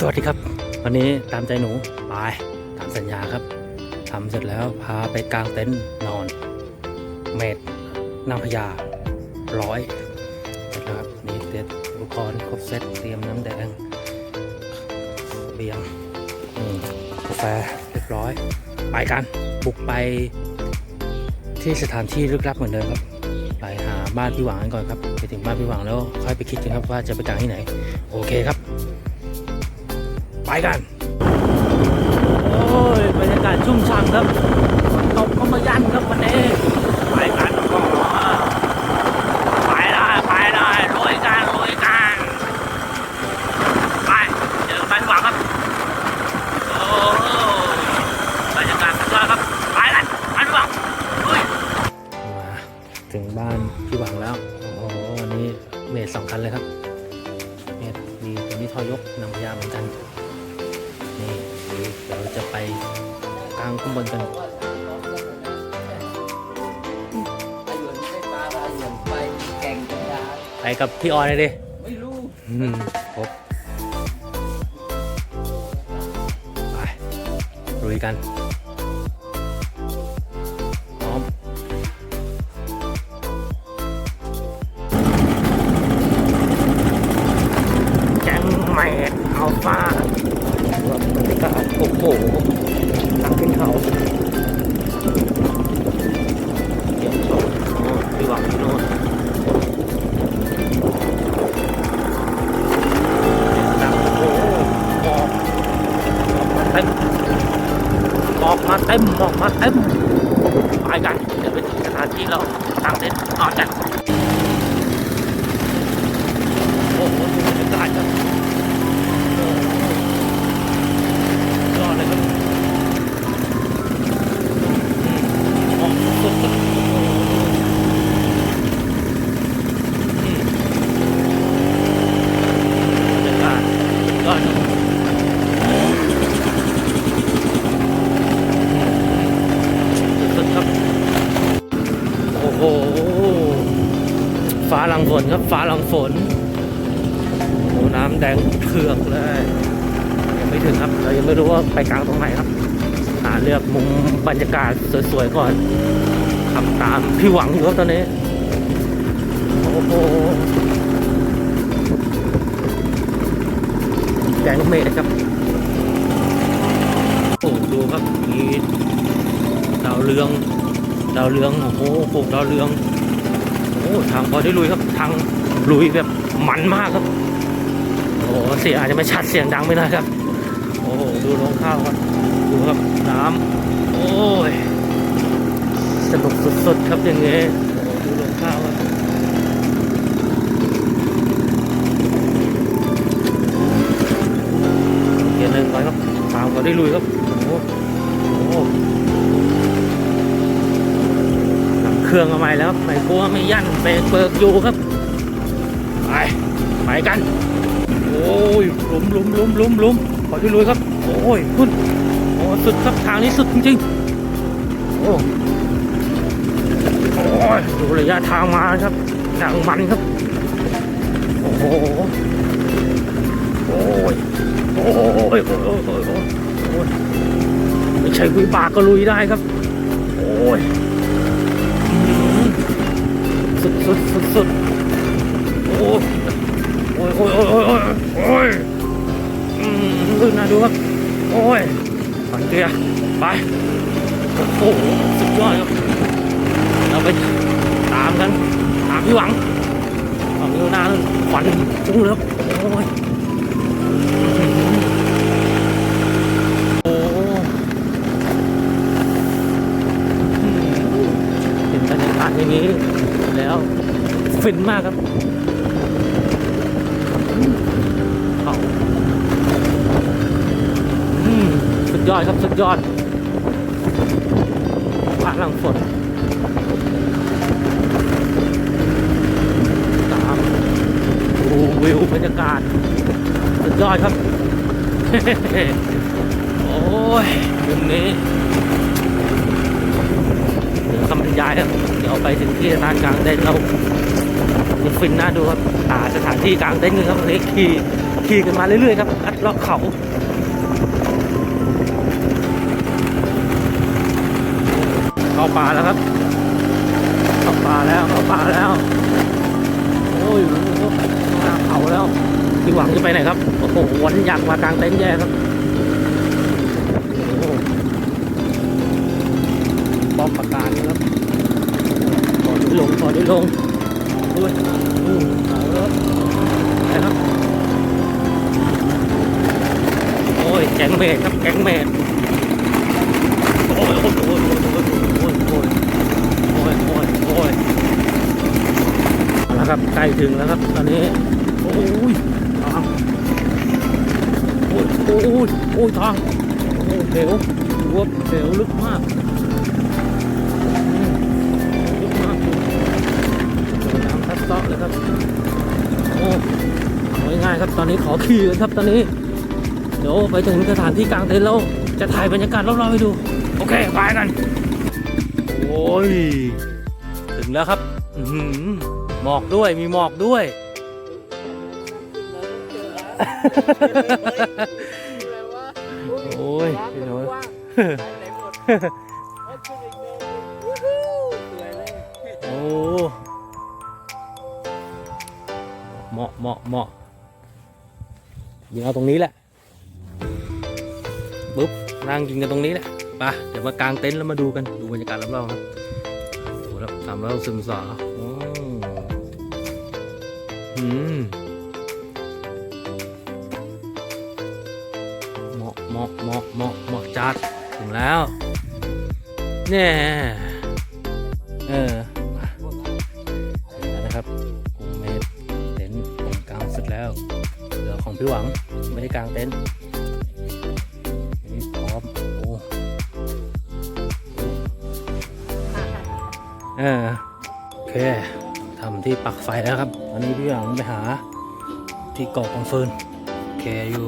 สวัสดีครับ วันนี้ตามใจหนูไปตามสัญญาครับทำเสร็จแล้วพาไปกางเต็นท์นอน เมตรนางพญาร้อยเสร็จแล้วครับนี่เตรียมอุปกรณ์ครบเซตเตรียมน้ำแดงเบียงกาแฟเรียบร้อย ไปกันบุกไปที่สถานที่ลึกลับเหมือนเดิมครับไปหาบ้านพี่หวังกันก่อนครับ ไปถึงบ้านพี่หวังแล้วค่อยไปคิดกันครับว่าจะไปกางที่ไหน โอเคครับ ไปกัน โอ้ยบรรยากาศชุ่มฉ่ำครับฝนตกก็มายันครับวันนี้ไปกันก็ไปได้ไปได้ลุยกันลุยกันไปเจอกันไปพี่หวังครับโอ้บรรยากาศสุดยอดครับไปกันไปพี่หวังลุยมาถึงบ้านพี่หวังแล้วโอ้โหวันนี้เมดสองคันเลยครับเมดมีตัวนี้ทอยกนางพญาเหมือนกันนี่เดี๋ยว จะไปกลางข้างบนกันไปกับพี่ออนเลยดิไม่รู้ครบไปลุยกัน เต็มมอกมาเต็มหมอกมาเต็มไปกันเดี๋ยวไปถึงสถานที่เราตั้งเต็นท์นอนกันโอ้โหดูบรรยากาศครับโอ้โหยอดเลยครับอืมหมอกสุดๆครับโอ้โหอืม บรรยากาศสุดยอดครับสุดๆครับ โอ้โห ฟ้าหลังฝ นครับฟ้าหลังฝนโอ้น้ำแดงเถือกเลย ยังไม่ถึงครับ เรายังไม่รู้ว่าไปกลางตรงไหนครับ หาเลือกมุมบรรยากาศสวยๆก่อนขับตามพี่หวังอยู่ครับตอนนี้ โอ้โหแกงเมดครับโอ้ดูครับมีดาวเรือง ดาวเรืองโอ้โหปลูกดาวเรือง ทางพอได้ลุยครับ ทางลุยแบบมันมากครับ โอ้เสียงอาจจะไม่ชัดเสียงดังไม่ได้ครับ โอ้ดูน้องข้าวครับ ดูครับน้ำโอ้ยสนุกสุดๆครับอย่างเงี้ยดูน้องข้าวครับเกียร์หนึ่งไปครับตามก็ได้ลุยครับ โอ้โหโอ้โหหลัง เครื่องเอาใหม่แล้วไม่กลัวไม่ยั่นเบรกเบิกอยู่ครับ ไปไปกัน โอ้ยหลุมหลุมหลุมหลุมหลุมขอได้ลุยครับ โอ้ยขึ้นโอ้สุดครับทางนี้สุดจริงๆโอ้โอ้ยดูระยะทางมาครับอย่างมันครับ โอ้โหโอ้ยโอ้ยโอ้ยโอ้ยโอ้ยไม่ใช่วิบากก็ลุยได้ครับ โอ้ย สุดสุดสุดโอ้ยโอ้ยโอ้ยโอ้ยโอ้ยโอ้ยอืมลื่นนะดูครับ โอ้ยฝันเตียไป โอ้โหสุดยอดครับเราไปตามกัน ตามพี่หวังฝั่งนี้หน้านั่นควันจุ้งเลยครับโอ้ย โอ้เห็นบรรยากาศอย่างนี้แล้ว ฟินมากครับเขาอืมสุดยอดครับ สุดยอดฟ้าหลังฝนตามดูวิวบรรยากาศ สุดยอดครับ โอ้ยมุมนี้เดี๋ยวคำบรรยายครับเดี๋ยวไปถึงที่สถานกลางเต็นท์เรา จะฟินน่าดูครับหาสถานที่กลางเต็นท์กันครับวันนี้ขี่ขี่กันมาเรื่อยๆครับลัดเลาะเขาเข้าป่าแล้วครับเข้าป่าแล้วเข้าป่าแล้วโอ้ยหน้าเขาแล้วพี่หวังจะไปไหนครับโอ้โหวันอยากมากลางเต็นท์แย่ครับป้อมประกาศนะครับขอด้ลงขอด้ลง ด้วยอู้เอาแล้วครับไปครับโอ้ยแกงเมดครับแกงเมดโอ้ยโอ้ยโอ้ยโอ้ยโอ้ยโอ้ยโอ้ยโอ้ยโอ้ยเอาละครับใกล้ถึงแล้วครับตอนนี้โอ้ยทางโอ้ยโอ้ยโอ้ยทางโอ้ยเหวรวบเหวลึกมาก เซาะเลยครับ โอ้เอาง่ายๆครับ ตอนนี้ขอขี่กันครับตอนนี้ เดี๋ยวไปถึงสถานที่กลางเต็นท์แล้ว จะถ่ายบรรยากาศรอบๆให้ดู โอเคไปกัน โอ้ย ถึงแล้วครับ อือหือหมอกด้วย มีหมอกด้วย โอ้ยพี่น้อย เหมาะเหมาะยิงเอาตรงนี้แหละปุ๊บนั่งกินกันตรงนี้แหละไปเดี๋ยวมากางเต็นท์แล้วมาดูกันดูบรรยากาศรอบๆครับโอ้แล้วสามร้อยสิบองศาโอ้อืมเหมาะเหมาะเหมาะเหมาะเหมาะจัดถึงแล้วเนี่ยเออ พี่หวังไม่ได้กางเต็นท์นนี้พร้อมโอ้เออโอเคทำที่ปักไฟแล้วครับตอนนี้พี่หวังไปหาที่เก่อกองฟืนโอเคอยู่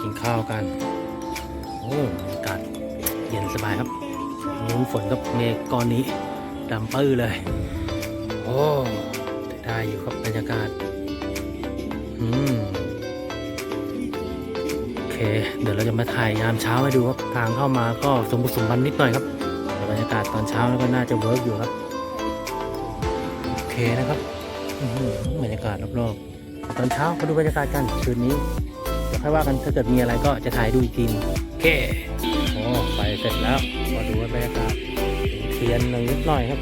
กินข้าวกันโอ้บรรยากาศเย็นสบายครับมีฝนกับเมฆก้อนนี้ดำปื้อเลย โอ้ได้อยู่ครับบรรยากาศ อืมโอเค เดี๋ยวเราจะมาถ่ายยามเช้าให้ดูครับ ทางเข้ามาก็สมบุกสมบันนิดหน่อยครับบรรยากาศตอนเช้าก็น่าจะเวิร์กอยู่ครับ โอเคนะครับบรรยากาศรอบๆ ตอนเช้ามาดูบรรยากาศกันคืนนี้เดี๋ยวค่อยว่ากันถ้าเกิดมีอะไรก็จะถ่ายดูอีกทีโอเคโอ้ไฟเสร็จแล้วมาดูบรรยากาศเทียนหนึ่งนิดหน่อยครับ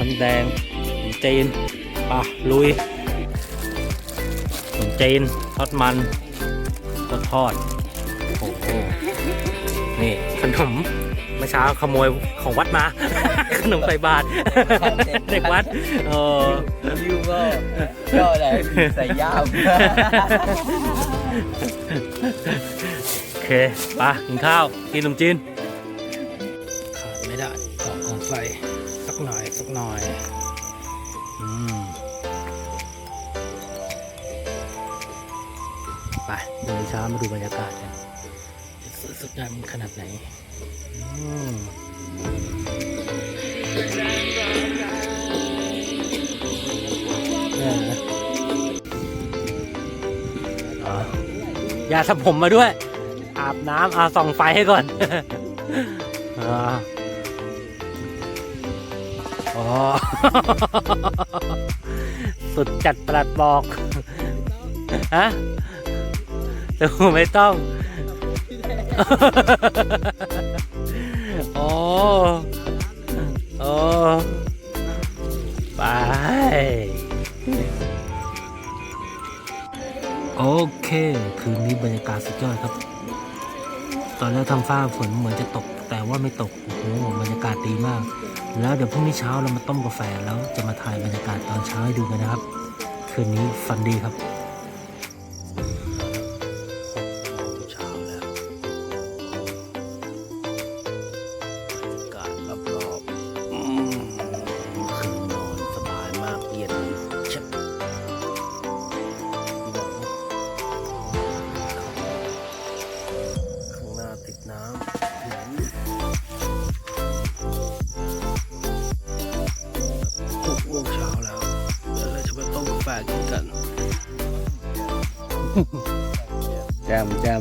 เบาๆน้ำแดงขนมจีนป่ะลุยขนมจีนทอดมันทอดทอดโอ้โหนี่ขนมเมื่อเช้าขโมยของวัดมา ขนมใส่บาตรเด็กวัดเออยูก็ก็อะไรใส่ย่ามโอเคไปะกินข้าวกินขนมจีน ไปเดินเช้ามาดูบรรยากาศกันสวยสดงามขนาดไหนอืมเนี่ยนะอ๋อยาสระผมมาด้วย อาบน้ำอาส่องไฟให้ก่อน อ๋อ สุดจัดประหลัดบอก ฮะแต่ไม่ต้อง โอ้โอ้ไป โอเค คืนนี้บรรยากาศสุดยอดครับ ตอนแรกทำฟ้าฝนเหมือนจะตก แต่ว่าไม่ตกโอ้โหบรรยากาศดีมาก แล้วเดี๋ยวพรุ่งนี้เช้าเรามาต้มกาแฟแล้วจะมาถ่ายบรรยากาศตอนเช้าให้ดูกันนะครับ คืนนี้ฟันดีครับ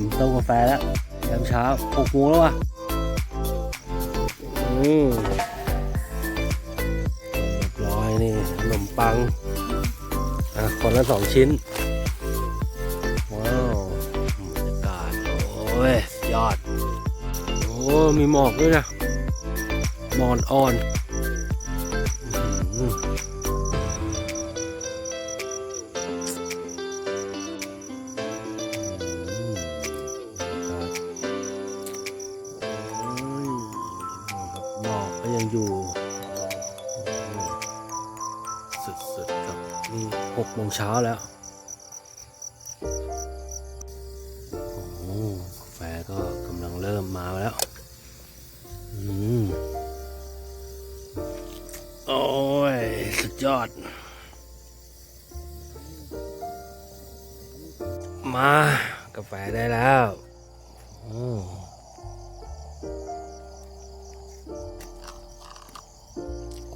มต้มกาแฟแล้วแจมเช้าหกโมงแล้ววะอืมเรียบร้อยนี่ขนมปัง อะคนละสองชิ้น ว้าวบรรยากาศโอ้ยยอด โอ้ มีหมอกด้วยนะหมอนอ่อน ยังอยู่สุดๆครับนี่หกโมงเช้าแล้วโอ้โหกาแฟก็กำลังเริ่มมาแล้วอืมโอ้ย สุดยอด มากาแฟได้แล้ว โอ้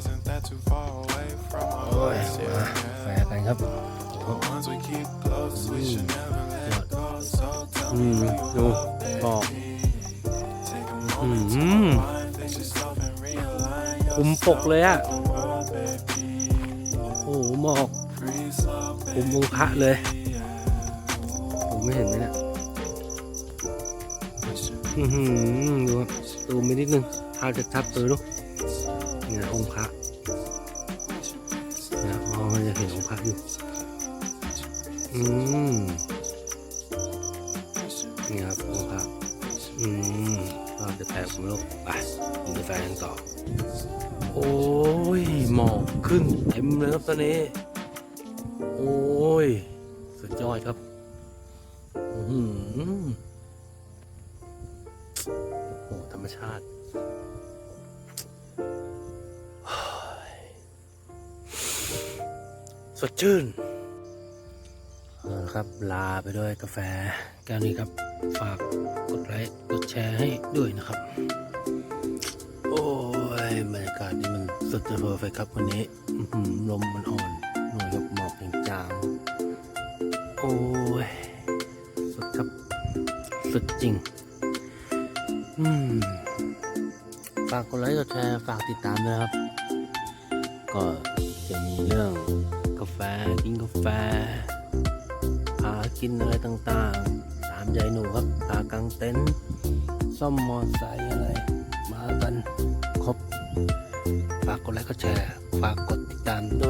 Away from โอ้ย us? มา Yeah, กาแฟกันครับ But once we keep close, we should never let go. So tell อื me ม who ดู you บอ love, ก Take a อื moment to ม unwind, face yourself and realign คุมปกเลยอะ the world, baby. โอ้โหหมอก Free slow, คุมองค์พระเลยผมไม่เห็นไหมเนี่ยอื้อหือดูครับตูมไปนิดนึง ถ้าจะทับตัวดูนี่นะองค์พระเนี่ยมองมันจะเห็นองค์พระอยู่ อืมนี่ครับองค์พระอืมก็จะแตกผมลูกไปกินกาแฟกันต่อ โอ้ยหมอกขึ้นเต็มเลยครับตอนนี้ สดชื่นเอาละครับลาไปด้วยกาแฟแก้วนี้ครับ ฝากกดไลค์กดแชร์ให้ด้วยนะครับ โอ้ยบรรยากาศนี่มันสุดจะเพอร์เฟกต์ครับวันนี้ลมมันอ่อนหน่อยกับหมอกจางโอ้ยสุดครับสุดจริง อืมฝากกดไลค์กดแชร์ฝากติดตามนะครับ ก็จะมีเรื่อง กาแฟ กินกาแฟพากินอะไรต่างๆ ตามใจหนูครับพากางเต็นท์ซ่อมมอเตอร์ไซค์อะไร มากันครบ ฝากกดไลค์กดแชร์ ฝากกดติดตามด้วย